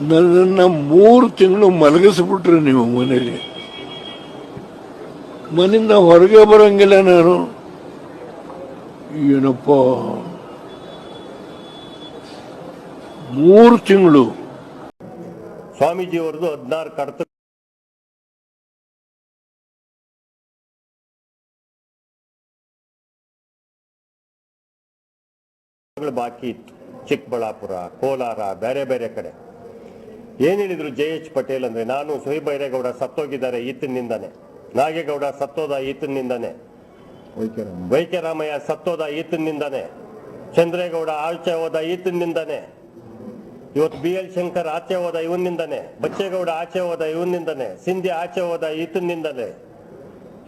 ನನ್ನನ್ನು ಮೂರು ತಿಂಗಳು ಮಲಗಿಸ್ಬಿಟ್ರಿ ನೀವು ಮನೇಲಿ. ಮನೆಯಿಂದ ಹೊರಗೆ ಬರಂಗಿಲ್ಲ ನಾನು. ಏನಪ್ಪ? ಮೂರು ತಿಂಗಳು. ಸ್ವಾಮೀಜಿಯವರದು ಹದಿನಾರು ಕಡತ ಬಾಕಿ ಇತ್ತು. ಚಿಕ್ಕಬಳ್ಳಾಪುರ, ಕೋಲಾರ, ಬೇರೆ ಬೇರೆ ಕಡೆ. ಏನ್ ಹೇಳಿದ್ರು ಜೆ ಎಚ್ ಪಟೇಲ್ ಅಂದ್ರೆ? ನಾನು ಸುಹಿ ಬೈರೇಗೌಡ ಸತ್ತೋಗಿದ್ದಾರೆ ಈತನಿಂದಾನೆ. ನಾಗೇಗೌಡ ಸತ್ತೋದ ಈತನಿಂದಾನೆ. ವೈಕ್ಯರಾಮಯ್ಯ ಸತ್ತೋದ ಈತನಿಂದಾನೆ. ಚಂದ್ರೇಗೌಡ ಆಚೆ ಹೋದ ಈತನಿಂದಾನೆ. ಇವತ್ತು ಬಿ ಎಲ್ ಶಂಕರ್ ಆಚೆ ಹೋದ ಇವನಿಂದನೇ. ಬಚ್ಚೇಗೌಡ ಆಚೆ ಹೋದ ಇವನಿಂದನೇ. ಸಿಂಧಿ ಆಚೆ ಹೋದ ಈತನಿಂದಲೇ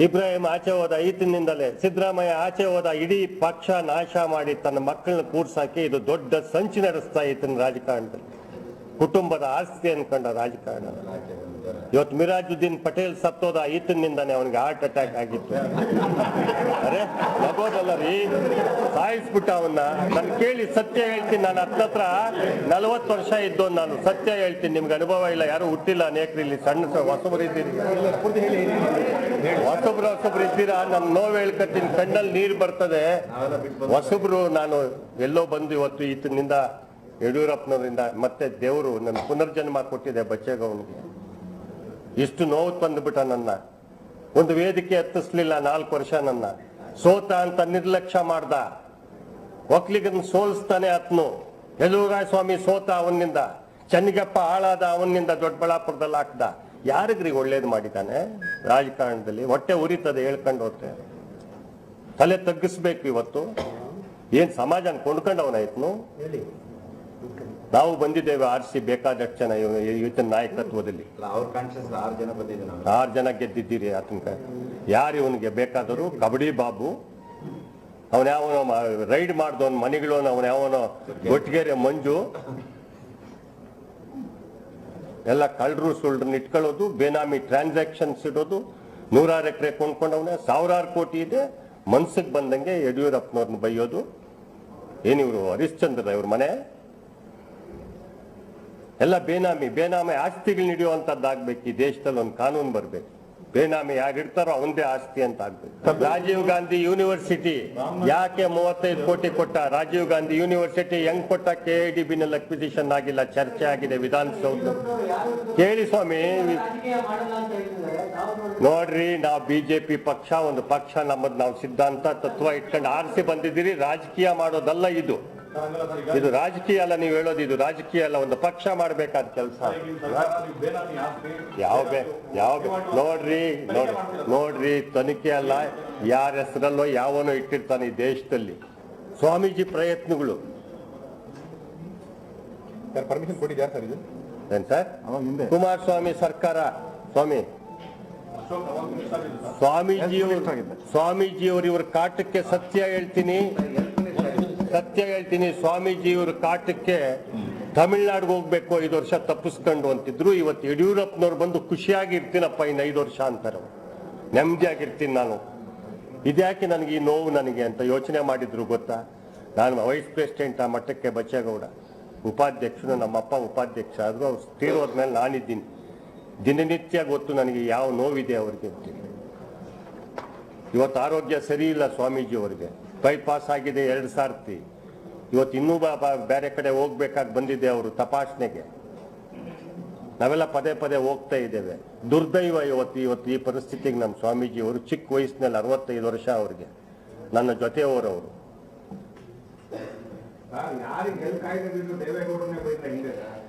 ಇಬ್ರಾಹಿಂ ಆಚೆ ಹೋದ ಈತನಿಂದಲೇ. ಸಿದ್ದರಾಮಯ್ಯ ಆಚೆ ಹೋದ ಇಡೀ ಪಕ್ಷ ನಾಶ ಮಾಡಿ ತನ್ನ ಮಕ್ಕಳನ್ನ ಕೂರ್ಸಾಕಿ ಇದು ದೊಡ್ಡ ಸಂಚು ನಡೆಸ್ತಾ ಈತನ ರಾಜಕಾರಣದಲ್ಲಿ. ಕುಟುಂಬದ ಆಸ್ತಿ ಅನ್ಕೊಂಡ ರಾಜಕಾರಣ. ಇವತ್ತು ಮಿರಾಜುದ್ದೀನ್ ಪಟೇಲ್ ಸತ್ತೋದ ಈತನಿಂದಾನೆ ಅವನಿಗೆ ಹಾರ್ಟ್ ಅಟ್ಯಾಕ್ ಆಗಿತ್ತು. ಅರೆ ನಗೋದಲ್ಲ ರೀ ಸಾಯಿಸ್ಬಿಟ್ಟ ಅವನ್ನ. ನಾನು ಕೇಳಿ ಸತ್ಯ ಹೇಳ್ತೀನಿ. ನಾನು ಹತ್ತತ್ರ ನಲವತ್ತು ವರ್ಷ ಇದ್ದು ನಾನು ಸತ್ಯ ಹೇಳ್ತೀನಿ. ನಿಮ್ಗೆ ಅನುಭವ ಇಲ್ಲ, ಯಾರು ಹುಟ್ಟಿಲ್ಲ ಅನೇಕರು ಇಲ್ಲಿ ಸಣ್ಣ ಹೊಸಬ್ರು ಇದ್ದೀರಿ. ಹೊಸಬ್ರು ಹೊಸಬ್ರು ಇದ್ದೀರಾ? ನಾನು ನೋವು ಹೇಳ್ಕತ್ತೀನಿ. ಕಣ್ಣಲ್ಲಿ ನೀರು ಬರ್ತದೆ. ಹೊಸಬ್ರು, ನಾನು ಎಲ್ಲೋ ಬಂದು ಇವತ್ತು ಈತನಿಂದ ಯಡಿಯೂರಪ್ಪನವರಿಂದ ಮತ್ತೆ ದೇವರು ನನ್ನ ಪುನರ್ಜನ್ಮ ಕೊಟ್ಟಿದೆ ಬಚ್ಚೇಗೌನಿಗೆ ಇಷ್ಟು ನೋವು ತಂದುಬಿಟ್ಟ ನನ್ನ. ಒಂದು ವೇದಿಕೆ ಹತ್ತಿಸ್ಲಿಲ್ಲ ನಾಲ್ಕು ವರ್ಷ ನನ್ನ. ಸೋತ ಅಂತ ನಿರ್ಲಕ್ಷ್ಯ ಮಾಡ್ದ. ಒಕ್ಲಿಗನ್ ಸೋಲಿಸ್ತಾನೆ ಆತ್ನು. ಯಲೂರಾಯ ಸ್ವಾಮಿ ಸೋತ ಅವನಿಂದ ಚನ್ನಿಗಪ್ಪ ಹಾಳಾದ ಅವನಿಂದ ದೊಡ್ಡಬಳ್ಳಾಪುರದಲ್ಲಿ ಹಾಕ್ದ. ಯಾರಿಗ್ರಿ ಒಳ್ಳೇದು ಮಾಡಿದ್ದಾನೆ? ರಾಜಕಾರಣದಲ್ಲಿ ಹೊಟ್ಟೆ ಉರಿತದೆ ಹೇಳ್ಕೊಂಡು ಹೋದ್ರೆ. ತಲೆ ತಗ್ಗಿಸ್ಬೇಕು ಇವತ್ತು. ಏನ್ ಸಮಾಜನ ಕೊಂಡ್ಕೊಂಡವನಾಯ್ತು ನಾವು ಬಂದಿದ್ದೇವೆ ಆರಿಸಿ ಬೇಕಾದಷ್ಟು ಜನ ಇವತ್ತಿನ ನಾಯಕತ್ವದಲ್ಲಿ. ಆರು ಜನ ಗೆದ್ದಿದ್ದೀರಿ ಆತಂಕ. ಯಾರು ಇವನಿಗೆ ಬೇಕಾದರೂ ಕಬಡ್ಡಿ ಬಾಬು ಅವನ ಯಾವನೋ ರೈಡ್ ಮಾಡ್ದವನ್ ಮನೆಗಳು ಅವನ ಯಾವನೋ ಒಟ್ಟಿಗೆರೆ ಮಂಜು ಎಲ್ಲ ಕಳ್ಳರು ಸುಳ್ಳರನ್ನ ಇಟ್ಕೊಳ್ಳೋದು ಬೇನಾಮಿ ಟ್ರಾನ್ಸಾಕ್ಷನ್ಸ್ ಇಡೋದು ನೂರಾರು ಎಕರೆ ಕೊಂಡ್ಕೊಂಡವನೆ ಸಾವಿರಾರು ಕೋಟಿ ಇದೆ ಮನ್ಸಿಗೆ ಬಂದಂಗೆ ಯಡಿಯೂರಪ್ಪನವ್ರನ್ನ ಬೈಯೋದು. ಏನಿವರು ಹರಿಶ್ಚಂದ್ರ ಇವ್ರ ಮನೆ? ಎಲ್ಲ ಬೇನಾಮಿ ಬೇನಾಮಿ ಆಸ್ತಿಗಳು ಹಿಡಿಯುವಂತದ್ದಾಗ್ಬೇಕು ಈ ದೇಶದಲ್ಲಿ ಒಂದು ಕಾನೂನು ಬರ್ಬೇಕು. ಬೇನಾಮಿ ಯಾರಿರ್ತಾರೋ ಅವಂದೇ ಆಸ್ತಿ ಅಂತ ಆಗ್ಬೇಕು. ರಾಜೀವ್ ಗಾಂಧಿ ಯೂನಿವರ್ಸಿಟಿ ಯಾಕೆ ಮೂವತ್ತೈದು ಕೋಟಿ ಕೊಟ್ಟ? ರಾಜೀವ್ ಗಾಂಧಿ ಯೂನಿವರ್ಸಿಟಿ ಹೆಂಗ್ ಕೊಟ್ಟ? ಕೆ ಐ ಡಿ ಬಿನಲ್ಲಿ ಅಕ್ವಿಸಿಷನ್ ಆಗಿಲ್ಲ ಚರ್ಚೆ ಆಗಿದೆ ವಿಧಾನಸೌಧ ಕೇಳಿ ಸ್ವಾಮಿ. ನೋಡ್ರಿ ನಾವು ಬಿಜೆಪಿ ಪಕ್ಷ ಒಂದು ಪಕ್ಷ ನಮ್ಮದು ನಾವು ಸಿದ್ಧಾಂತ ತತ್ವ ಇಟ್ಕೊಂಡು ಆರಿಸಿ ಬಂದಿದ್ದೀರಿ. ರಾಜಕೀಯ ಮಾಡೋದಲ್ಲ ಇದು. ಇದು ರಾಜಕೀಯ ಅಲ್ಲ ನೀವು ಹೇಳೋದು ಇದು ರಾಜಕೀಯ ಅಲ್ಲ ಒಂದು ಪಕ್ಷ ಮಾಡಬೇಕಾದ ಕೆಲಸ. ಯಾವ ಬೇ ಯಾವ ನೋಡ್ರಿ ನೋಡ್ರಿ ನೋಡ್ರಿ ತನಿಖೆ ಅಲ್ಲ ಯಾರ ಹೆಸರಲ್ಲೋ ಯಾವನೋ ಇಟ್ಟಿರ್ತಾನೆ ಈ ದೇಶದಲ್ಲಿ. ಸ್ವಾಮೀಜಿ ಪ್ರಯತ್ನಗಳು. ಪರ್ಮಿಷನ್ ಕೊಟ್ಟಿದ್ಯಾ ಸರ್ ಇದು? ಏನ್ ಸರ್? ಅವಾಗ ಹಿಂದೆ ಕುಮಾರಸ್ವಾಮಿ ಸರ್ಕಾರ. ಸ್ವಾಮಿ. ಸ್ವಾಮೀಜಿಯವರು ಸ್ವಾಮೀಜಿಯವರು ಇವರ ಕಾಟಕ್ಕೆ ಸತ್ಯ ಹೇಳ್ತೀನಿ. ಸತ್ಯ ಹೇಳ್ತೀನಿ, ಸ್ವಾಮೀಜಿಯವ್ರ ಕಾಟಕ್ಕೆ ತಮಿಳ್ನಾಡಿಗೆ ಹೋಗ್ಬೇಕು, ಐದು ವರ್ಷ ತಪ್ಪಿಸ್ಕೊಂಡು ಅಂತಿದ್ರು. ಇವತ್ತು ಯಡಿಯೂರಪ್ಪನವ್ರು ಬಂದು ಖುಷಿಯಾಗಿ ಇರ್ತೀನಪ್ಪ ಇನ್ನು ಐದು ವರ್ಷ ಅಂತಾರೆ. ನೆಮ್ಮದಿಯಾಗಿರ್ತೀನಿ ನಾನು. ಇದ್ಯಾಕೆ ನನಗೆ ಈ ನೋವು ನನಗೆ ಅಂತ ಯೋಚನೆ ಮಾಡಿದ್ರು ಗೊತ್ತಾ? ನಾನು ವೈಸ್ ಪ್ರೆಸಿಡೆಂಟ್ ಆ ಮಟ್ಟಕ್ಕೆ ಬಚ್ಚೇಗೌಡ. ಉಪಾಧ್ಯಕ್ಷನು ನಮ್ಮಪ್ಪ ಉಪಾಧ್ಯಕ್ಷ ಆದರೂ ಅವ್ರು ತೀರೋದ್ಮೇಲೆ ನಾನಿದ್ದೀನಿ. ದಿನನಿತ್ಯ ಗೊತ್ತು ನನಗೆ ಯಾವ ನೋವಿದೆ ಅವ್ರಿಗೆ ಇವತ್ತು ಆರೋಗ್ಯ ಸರಿ ಇಲ್ಲ ಸ್ವಾಮೀಜಿ ಅವರಿಗೆ ಬೈಪಾಸ್ ಆಗಿದೆ ಎರಡು ಸಾರ್ತಿ. ಇವತ್ತು ಇನ್ನೂ ಬ- ಬ- ಬೇರೆ ಕಡೆ ಹೋಗ್ಬೇಕಾಗಿ ಬಂದಿದೆ ಅವರು ತಪಾಸಣೆಗೆ ನಾವೆಲ್ಲ ಪದೇ ಪದೇ ಹೋಗ್ತಾ ಇದ್ದೇವೆ. ದುರ್ದೈವ ಇವತ್ತು ಇವತ್ತು ಈ ಪರಿಸ್ಥಿತಿಗೆ ನಮ್ಮ ಸ್ವಾಮೀಜಿ ಅವರು ಚಿಕ್ಕ ವಯಸ್ಸಿನಲ್ಲಿ ಅರವತ್ತೈದು ವರ್ಷ ಅವರಿಗೆ. ನನ್ನ ಜೊತೆಯವರವರು. ಅವರು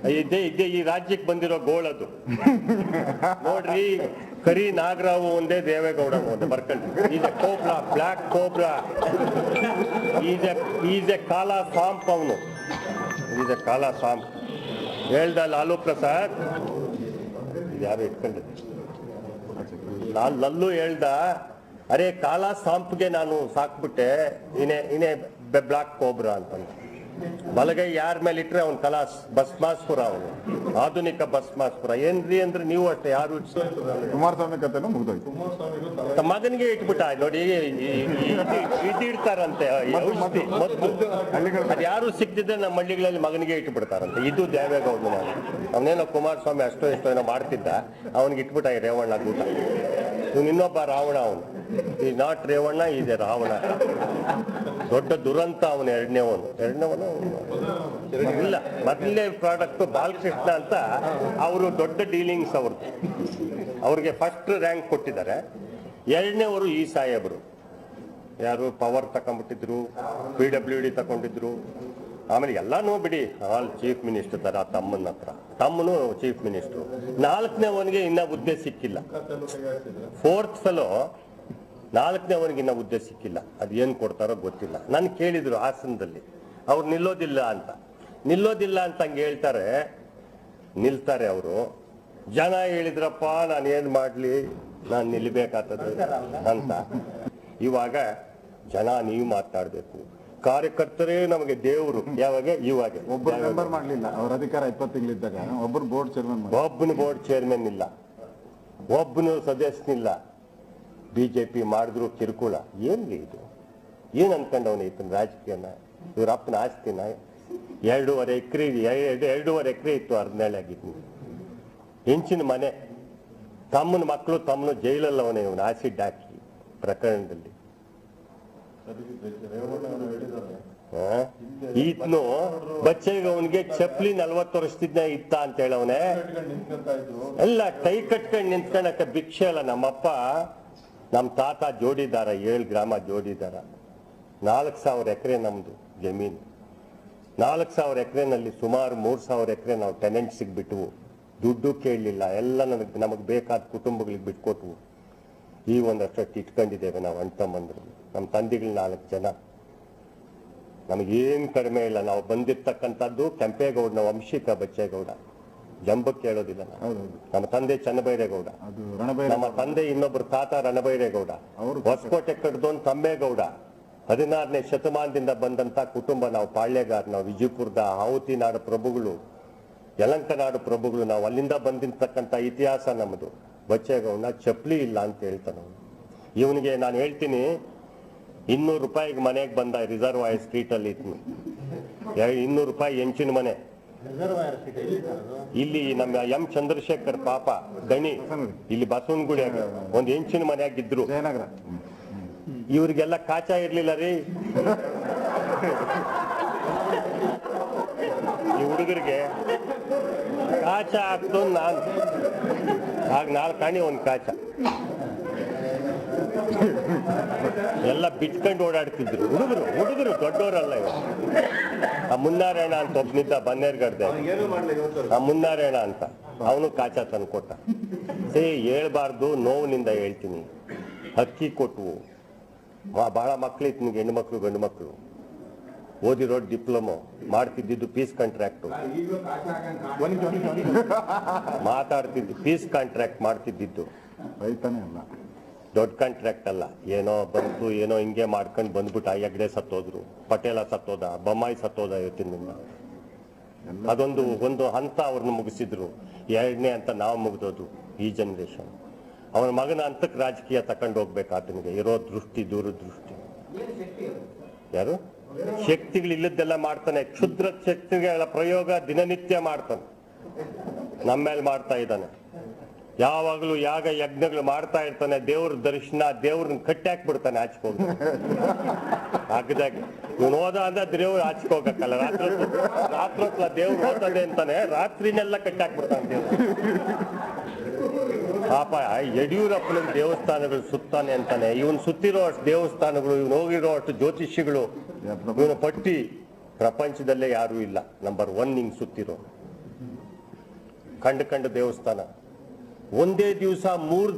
ಇದೇ ಇದೇ ಈ ರಾಜ್ಯಕ್ಕೆ ಬಂದಿರೋ ಗೋಳದು. ನೋಡ್ರಿ ಕರಿ ನಾಗರಾವು ಒಂದೇ ದೇವೇಗೌಡ ಒಂದೇ, ಬರ್ಕೊಂಡು. Is a cobra black cobra is a is ಸಾಂಪ್ ಅವನು. ಈಸ್ ಎ ಕಾಲ ಸಾಂಪ್. ಹೇಳ್ದ ಲಾಲು ಪ್ರಸಾದ್. ಯಾರು ಇಟ್ಕೊಂಡಿದ್ದೆ? ನಾನು ಲಲ್ಲು ಹೇಳ್ದ, ಅರೆ ಕಾಲ ಸಾಂಪ್ಗೆ ನಾನು ಸಾಕ್ಬಿಟ್ಟೆ, ಇನೇ ಇನೇ ಬ್ಲಾಕ್ ಕೋಬ್ರಾ ಅಂತಂದ. ಬಲಗೈ ಯಾರ ಮೇಲೆ ಇಟ್ರೆ ಅವನು ಕಲಾಸ್ ಭಸ್ಮಾಸ್ಪುರ ಅವನು. ಆಧುನಿಕ ಭಸ್ಮಾಸ್ಪುರ ಏನ್ರಿ ಅಂದ್ರೆ ನೀವು ಅಷ್ಟೇ ಯಾರು ಕುಮಾರಸ್ವಾಮಿ ಕಥೆನೂ ಮುಗ್ದೋಯ್ತು. ತಮ್ಮ ಮಗನಿಗೆ ಇಟ್ಬಿಟ್ಟ ನೋಡಿ ಇಟ್ಟಿಡ್ತಾರಂತೆ ಅದು ಯಾರು ಸಿಕ್ತಿದ್ರೆ ನಮ್ಮ ಹಳ್ಳಿಗಳಲ್ಲಿ ಮಗನಿಗೆ ಇಟ್ಬಿಡ್ತಾರಂತೆ. ಇದು ದೇವೇಗೌಡನ ಅವನೇನೋ ಕುಮಾರಸ್ವಾಮಿ ಅಷ್ಟೋ ಎಷ್ಟೋ ಏನೋ ಮಾಡ್ತಿದ್ದ ಅವನಿಗೆ ಇಟ್ಬಿಟ್ಟ ರೇವಣ್ಣ ಗೂಟ. ಇವ್ನು ಇನ್ನೊಬ್ಬ ರಾವಣ ಅವನು. ಈ ನಾಟ್ ರೇವಣ್ಣ ಇದೆ ರಾವಣ. ದೊಡ್ಡ ದುರಂತ ಅವನು ಎರಡನೇವನು ಎರಡನೇವನು ಇಲ್ಲ, ಮೊದಲನೇ ಪ್ರಾಡಕ್ಟ್ ಬಾಲಕೃಷ್ಣ ಅಂತ ಅವರು ದೊಡ್ಡ ಡೀಲಿಂಗ್ಸ್ ಅವ್ರದ್ದು. ಅವ್ರಿಗೆ ಫಸ್ಟ್ ರ್ಯಾಂಕ್ ಕೊಟ್ಟಿದ್ದಾರೆ. ಎರಡನೇವರು ಈ ಸಾಹೇಬರು. ಯಾರು ಪವರ್ ತಗೊಂಡ್ಬಿಟ್ಟಿದ್ರು ಪಿ ಡಬ್ಲ್ಯೂ ಡಿ ತಗೊಂಡಿದ್ರು ಆಮೇಲೆ ಎಲ್ಲಾನು ಬಿಡಿ ಆಲ್ ಚೀಫ್ ಮಿನಿಸ್ಟರ್ ತರ, ತಮ್ಮನ ಹತ್ರ. ತಮ್ಮನು ಚೀಫ್ ಮಿನಿಸ್ಟರ್ ನಾಲ್ಕನೇವನಿಗೆ ಇನ್ನ ಹುದ್ದೆ ಸಿಕ್ಕಿಲ್ಲ. ಫೋರ್ತ್ ಫೆಲೋ ನಾಲ್ಕನೇವನಿಗೆ ಇನ್ನ ಹುದ್ದೆ ಸಿಕ್ಕಿಲ್ಲ. ಅದು ಏನ್ ಕೊಡ್ತಾರೋ ಗೊತ್ತಿಲ್ಲ. ನಾನು ಕೇಳಿದ್ರು ಹಾಸನದಲ್ಲಿ. ಅವ್ರು ನಿಲ್ಲೋದಿಲ್ಲ ಅಂತ. ನಿಲ್ಲೋದಿಲ್ಲ ಅಂತ ಹಂಗೆ ಹೇಳ್ತಾರೆ. ನಿಲ್ತಾರೆ ಅವರು. ಜನ ಹೇಳಿದ್ರಪ್ಪ ನಾನು ಏನ್ ಮಾಡ್ಲಿ? ನಾನು ನಿಲ್ಬೇಕಾಗ್ತದೆ ಅಂತ. ಇವಾಗ ಜನ ನೀವು ಮಾತಾಡಬೇಕು. ಕಾರ್ಯಕರ್ತರೇ ನಮಗೆ ದೇವರು. ಯಾವಾಗ? ಇವಾಗ. ಒಬ್ಬರು ಮೆಂಬರ್ ಮಾಡಲಿಲ್ಲ. ಅವ್ರ ಅಧಿಕಾರ ಇಪ್ಪತ್ತು ತಿಂಗಳಿದ್ದಾಗ. ಒಬ್ಬರು ಬೋರ್ಡ್ ಚೇರ್ಮನ್ ಒಬ್ಬನು ಬೋರ್ಡ್ ಚೇರ್ಮನ್ ಇಲ್ಲ. ಒಬ್ಬನು ಸದಸ್ಯನಿಲ್ಲ. ಬಿಜೆಪಿ ಮಾಡಿದ್ರು ಕಿರುಕುಳ. ಏನ್ರಿ ಇದು? ಏನ್ ಅನ್ಕೊಂಡವನು ಈತನ ರಾಜಕೀಯನ? ಇವ್ರ ಅಪ್ಪನ ಆಸ್ತಿನ? ಎರಡೂವರೆ ಎಕರೆ, ಎರಡು, ಎರಡೂವರೆ ಎಕರೆ ಇತ್ತು ಹದಿನೇಳಾಗಿದ್ದು ಹೆಂಚಿನ ಮನೆ, ತಮ್ಮನ ಮಕ್ಕಳು ತಮ್ಮನು ಜೈಲಲ್ಲಿ ಅವನೇ ಇವನು ಆಸಿಡ್ ಹಾಕಿ ಪ್ರಕರಣದಲ್ಲಿ. ಈತನು ಅವನಿಗೆ ಚಪ್ಲಿ ನಲ್ವತ್ತು ವರ್ಷದಿಂದ ಇತ್ತ ಅಂತ ಹೇಳವನೇ ಎಲ್ಲ ಕೈ ಕಟ್ಕೊಂಡು ನಿಂತ್ಕೊಂಡಕ್ಕ ಭಿಕ್ಷೆ ಅಲ್ಲ ನಮ್ಮಪ್ಪ. ನಮ್ಮ ತಾತ ಜೋಡಿದಾರ, ಏಳು ಗ್ರಾಮ ಜೋಡಿದಾರ. ನಾಲ್ಕು ಸಾವಿರ ಎಕರೆ ನಮ್ಮದು ಜಮೀನು. ನಾಲ್ಕು ಸಾವಿರ ಎಕರೆನಲ್ಲಿ ಸುಮಾರು ಮೂರು ಸಾವಿರ ಎಕರೆ ನಾವು ಟೆನೆಂಟ್ಸಿಗೆ ಬಿಟ್ವು. ದುಡ್ಡು ಕೇಳಲಿಲ್ಲ. ಎಲ್ಲ ನನಗೆ, ನಮಗೆ ಬೇಕಾದ ಕುಟುಂಬಗಳಿಗೆ ಬಿಟ್ಕೊಟ್ವು. ಈ ಒಂದಷ್ಟು ಇಟ್ಕೊಂಡಿದ್ದೇವೆ ನಾವು ಅಣ್ತಮ್ಮಂದ್ರು ನಮ್ಮ ತಂದೆಗಳು ನಾಲ್ಕು ಜನ. ನಮಗೇನು ಕಡಿಮೆ ಇಲ್ಲ. ನಾವು ಬಂದಿರ್ತಕ್ಕಂಥದ್ದು ಕೆಂಪೇಗೌಡನ ವಂಶಿಕ ಬಚ್ಚೇಗೌಡ. ಜಂಬಕ್ಕೆ ಕೇಳೋದಿಲ್ಲ ನಮ್ಮ ತಂದೆ ಚನ್ನಬೈರೇಗೌಡ ಅದು ರಣಬೈರ ನಮ್ಮ ತಂದೆ ಇನ್ನೊಬ್ರು ತಾತ ರಣಬೈರೇಗೌಡ ಅವರು ಹೊಸಕೋಟೆ ಕಡ್ದೋನ್ ತಮ್ಮೇಗೌಡ ಹದಿನಾರನೇ ಶತಮಾನದಿಂದ ಬಂದಂತ ಕುಟುಂಬ ನಾವು ಪಾಳ್ಯಗಾರ ನಾವು ವಿಜಯಪುರದ ಆಹುತಿ ನಾಡು ಪ್ರಭುಗಳು ಯಲಂಕ ನಾಡು ಪ್ರಭುಗಳು. ನಾವು ಅಲ್ಲಿಂದ ಬಂದಿರ್ತಕ್ಕಂಥ ಇತಿಹಾಸ ನಮ್ಮದು ಬಚ್ಚೇಗೌಡ ಚಪ್ಲಿ ಇಲ್ಲ ಅಂತ ಹೇಳ್ತಾನೆ ಇವನಿಗೆ ನಾನು ಹೇಳ್ತೀನಿ ಇನ್ನೂರು ರೂಪಾಯಿಗೆ ಮನೆಗೆ ಬಂದ ರಿಸರ್ವಾಯರ್ ಸ್ಟ್ರೀಟ್ ಅಲ್ಲಿ ಇತ್ತು ಇನ್ನೂರು ರೂಪಾಯಿ ಹೆಂಚಿನ ಮನೆ. ಇಲ್ಲಿ ನಮ್ಮ ಎಂ ಚಂದ್ರಶೇಖರ್ ಪಾಪ ಗಣಿ ಇಲ್ಲಿ ಬಸವನಗುಡಿಯಾಗ ಒಂದ್ ಹೆಂಚಿನ ಮನೆಯಾಗಿದ್ರು ಆಗಿದ್ರು ಇವ್ರಿಗೆಲ್ಲ ಕಾಚಾ ಇರ್ಲಿಲ್ಲ ರೀ. ಈ ಹುಡುಗರಿಗೆ ಕಾಚ ಆಗ್ತು ನಾನು. ಆಗ ನಾಲ್ಕು ಕಾಣಿ ಒಂದು ಕಾಚ. ಎಲ್ಲ ಬಿಟ್ಕೊಂಡು ಓಡಾಡ್ತಿದ್ರು. ಹುಡುಗರು ಹುಡುಗರು ದೊಡ್ಡವರಲ್ಲ ಇವರು. ಆ ಮುನ್ನಾರಾಯಣ ಅಂತ ಒಬ್ಬನಿದ್ದ ಬನ್ನೇರ್ಗಡ್ದೆ ಆ ಮುನ್ನಾರಾಯಣ ಅಂತ. ಅವನು ಕಾಚ ತಂದ್ಕೊಟ್ಟ ಸೇ, ಹೇಳ್ಬಾರ್ದು, ನೋವಿನಿಂದ ಹೇಳ್ತೀನಿ. ಅಕ್ಕಿ ಕೊಟ್ಟವು ಬಹಳ ಮಕ್ಳಿತ್ತು ನಿಮ್ಗೆ ಹೆಣ್ಣು ಮಕ್ಳು, ಗಂಡು ಮಕ್ಳು. ಓದಿರೋ ಡಿಪ್ಲೊಮೊ, ಮಾಡ್ತಿದ್ದಿದ್ದು ಪೀಸ್ ಕಾಂಟ್ರಾಕ್ಟು. ಮಾತಾಡ್ತಿದ್ದು ಪೀಸ್ ಕಾಂಟ್ರಾಕ್ಟ್ ಮಾಡ್ತಿದ್ದಿದ್ದು. ದೊಡ್ಡ ಕಾಂಟ್ರಾಕ್ಟ್ ಅಲ್ಲ. ಏನೋ ಬಂತು ಏನೋ ಹಿಂಗೆ ಮಾಡ್ಕೊಂಡು ಬಂದ್ಬಿಟ್ಟು ಹೆಗ್ಡೆ ಸತ್ತೋದ್ರು. ಪಟೇಲ ಸತ್ತೋದ, ಬೊಮ್ಮಾಯಿ ಸತ್ತೋದ ಇವತ್ತಿನಿಂದ ಅದೊಂದು, ಒಂದು ಹಂತ ಅವ್ರನ್ನ ಮುಗಿಸಿದ್ರು. ಎರಡನೇ ಅಂತ ನಾವು ಮುಗಿದೋದು ಈ ಜನರೇಷನ್ ಅವನ ಮಗನ ಹಂತಕ್ಕೆ ರಾಜಕೀಯ ತಕೊಂಡು ಹೋಗ್ಬೇಕು ಆತನಿಗೆ. ಇರೋ ದೃಷ್ಟಿ ದೂರದೃಷ್ಟಿ ಯಾರು? ಶಕ್ತಿಗಳು ಇಲ್ಲದ್ದೆಲ್ಲ ಮಾಡ್ತಾನೆ. ಕ್ಷುದ್ರ ಶಕ್ತಿಗಳ ಪ್ರಯೋಗ ದಿನನಿತ್ಯ ಮಾಡ್ತಾನೆ. ನಮ್ಮ ಮೇಲೆ ಮಾಡ್ತಾ ಇದ್ದಾನೆ. ಯಾವಾಗಲೂ ಯಾಗ ಯಜ್ಞಗಳು ಮಾಡ್ತಾ ಇರ್ತಾನೆ, ದೇವ್ರ ದರ್ಶನ, ದೇವ್ರನ್ನ ಕಟ್ಟಾಕ್ ಬಿಡ್ತಾನೆ ಆಚ್ಕೊಂಡು ಹಾಕಿದಾಗ ಇವನು ಹೋದ ಅಂದ್ರೆ ದೇವ್ರು ಆಚ್ಕೋಗಕ್ಕಲ್ಲ ರಾತ್ರಿ ರಾತ್ರಿ ದೇವ್ರು ಹೋಗ್ತದೆ ಅಂತಾನೆ, ರಾತ್ರಿನೆಲ್ಲ ಕಟ್ಟಿ ಹಾಕ್ಬಿಡ್ತಾನೆ ದೇವ್ರು. ಪಾಪ ಯಡಿಯೂರಪ್ಪನ ದೇವಸ್ಥಾನಗಳು ಸುತ್ತಾನೆ ಅಂತಾನೆ. ಇವನು ಸುತ್ತಿರೋ ಅಷ್ಟು ದೇವಸ್ಥಾನಗಳು, ಇವನು ಹೋಗಿರೋ ಅಷ್ಟು ಜ್ಯೋತಿಷಿಗಳು, ಇವನು ಪಟ್ಟಿ ಪ್ರಪಂಚದಲ್ಲೇ ಯಾರೂ ಇಲ್ಲ. ನಂಬರ್ ಒನ್ ಹಿಂಗ್ ಸುತ್ತಿರೋ ಕಂಡು ಕಂಡು ದೇವಸ್ಥಾನ. ಒಂದೇ ದಿವಸ ಮೂರ್